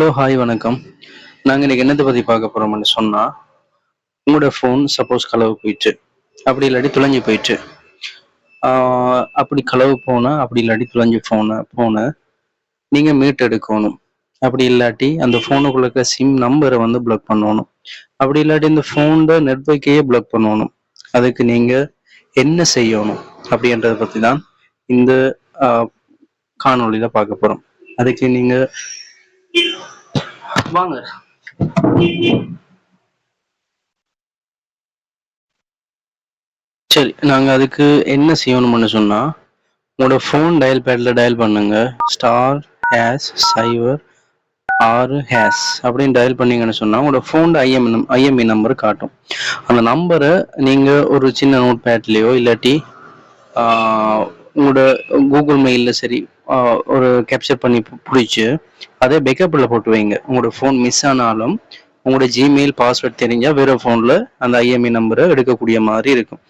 Hello hi வணக்கம். நாங்கள் இன்னைக்கு என்னத்தை பற்றி பார்க்க போகிறோம்னு சொன்னால் உங்களோட ஃபோன் சப்போஸ் களவு போயிட்டு அப்படி இல்லாட்டி துளைஞ்சு போயிட்டு ஆஹ் அப்படி களவு போனால் அப்படி இல்லாட்டி துளைஞ்சு போன போன நீங்கள் மீட் எடுக்கணும். அப்படி இல்லாட்டி அந்த ஃபோனுக்குள்ள இருக்க சிம் நம்பரை வந்து பிளாக் பண்ணணும். அப்படி இல்லாட்டி இந்த ஃபோனோட நெட்ஒர்க்கையே பிளாக் பண்ணணும். அதுக்கு நீங்கள் என்ன செய்யணும் அப்படின்றத பற்றி தான் இந்த காணொலியில் பார்க்க போகிறோம் அதுக்கு நீங்கள் வாங்க. சரி நாங்கள் அதுக்கு என்ன செய்யணும்னு சொன்னால் உங்களோட ஃபோன் டயல் பேடில் டயல் பண்ணுங்க. ஸ்டார் ஹேஸ் சைவர் ஆறு ஹேஸ் அப்படின்னு டயல் பண்ணீங்கன்னு சொன்னால் உங்களோட ஃபோன் ஐஎம் ஐஎம்இ நம்பர் காட்டும். அந்த நம்பரை நீங்கள் ஒரு சின்ன நோட் பேட்லேயோ இல்லாட்டி உங்களோட கூகுள் மெயிலில் சரி ஒரு கேப்சர் பண்ணி பிடிச்சி அதை பேக்கப்பில் போட்டு வைங்க. உங்களோட ஃபோன் மிஸ் ஆனாலும் உங்களோட ஜிமெயில் பாஸ்வேர்ட் தெரிஞ்சால் வேறு ஃபோனில் அந்த ஐஎம்இ நம்பரை எடுக்கக்கூடிய மாதிரி இருக்கும்.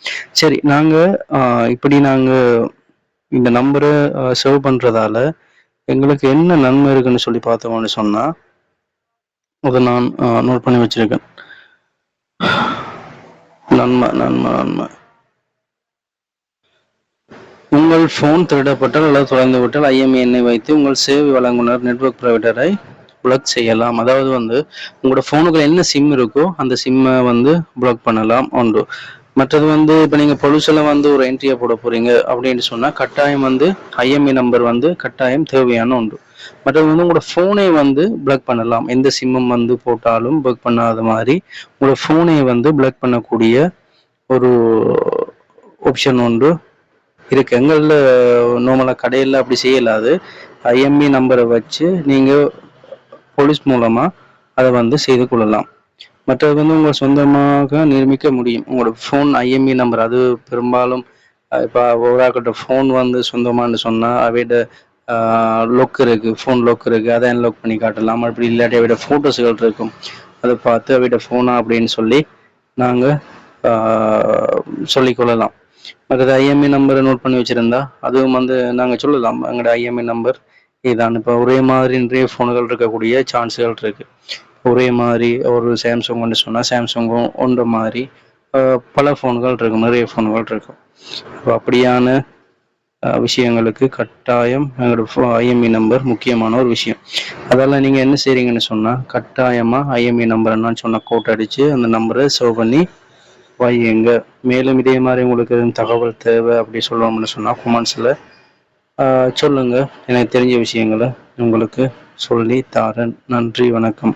சரி நாங்கள் இப்படி நாங்கள் இந்த நம்பரை சேவ் பண்ணுறதால எங்களுக்கு என்ன நன்மை இருக்குன்னு சொல்லி பார்த்தோம்னு சொன்னால் அதை நான் நோட் பண்ணி வச்சிருக்கேன். நன்மை நன்மை நன்மை. உங்கள் ஃபோன் திருடப்பட்டால் அல்லது தொலைந்து விட்டால் ஐஎம்இ எண்ணை வைத்து உங்கள் சேவை வழங்குனர் நெட்வொர்க் ப்ரொவைடரை பிளாக் செய்யலாம். அதாவது வந்து உங்களோட ஃபோனுக்குள்ள என்ன சிம் இருக்கோ அந்த சிம்மை வந்து பிளாக் பண்ணலாம். ஒன்று. மற்றது வந்து இப்போ நீங்கள் பொலிசில் வந்து ஒரு என்ட்ரியை போட போகிறீங்க அப்படின்னு சொன்னால் கட்டாயம் வந்து ஐஎம்இ நம்பர் வந்து கட்டாயம் தேவையான ஒன்று. மற்றது வந்து உங்களோட ஃபோனை வந்து பிளாக் பண்ணலாம். எந்த சிம்மும் வந்து போட்டாலும் பிளாக் பண்ணாத மாதிரி உங்களோட ஃபோனை வந்து பிளாக் பண்ணக்கூடிய ஒரு ஆப்ஷன் ஒன்று இருக்கு. எங்களில் நோமலாக கடையில் அப்படி செய்யலாது ஐஎம்இ நம்பரை வச்சு நீங்கள் போலீஸ் மூலமாக அதை வந்து செய்து கொள்ளலாம். மற்றது வந்து உங்கள் சொந்தமாக நிர்மிக்க முடியும். உங்களோட ஃபோன் ஐஎம்இ நம்பர் அது பெரும்பாலும் இப்போ ஒவ்வொருக்கிட்ட ஃபோன் வந்து சொந்தமானு சொன்னால் அவையோட லொக் இருக்குது ஃபோன் லொக் இருக்குது அதை அன்லாக் பண்ணி காட்டலாம். அப்படி இல்லாட்டி அவையோட ஃபோட்டோஸ்கள் இருக்கும். அதை பார்த்து அவையோட ஃபோனா அப்படின்னு சொல்லி நாங்கள் சொல்லிக்கொள்ளலாம் மற்றது ஐஎம்ஏ நம்பரை நோட் பண்ணி வச்சுருந்தா அதுவும் வந்து நாங்கள் சொல்லலாம் எங்களோட ஐஎம்ஐ நம்பர் இதான். இப்போ ஒரே மாதிரி நிறைய ஃபோனுகள் இருக்கக்கூடிய சான்ஸுகள் இருக்கு. ஒரே மாதிரி ஒரு சாம்சங் ஒன்று சொன்னால் சாம்சங்கும் ஒன்று மாதிரி பல ஃபோன்கள் இருக்கும் நிறைய ஃபோன்கள் இருக்கும். இப்போ அப்படியான விஷயங்களுக்கு கட்டாயம் எங்களோட ஐஎம்இ நம்பர் முக்கியமான ஒரு விஷயம். அதெல்லாம் நீங்கள் என்ன செய்கிறீங்கன்னு சொன்னால் கட்டாயமாக ஐஎம்இ நம்பர் நான் சொன்ன கோட் அடித்து அந்த நம்பரை சேவ் பண்ணி வையுங்க மேலும் இதே மாதிரி உங்களுக்கு எதுவும் தகவல் தேவை அப்படி சொல்லணும்னு சொன்னால் கமெண்ட்ஸில் சொல்லுங்க. எனக்கு தெரிஞ்ச விஷயங்களை உங்களுக்கு சொல்லி தாரேன். நன்றி வணக்கம்.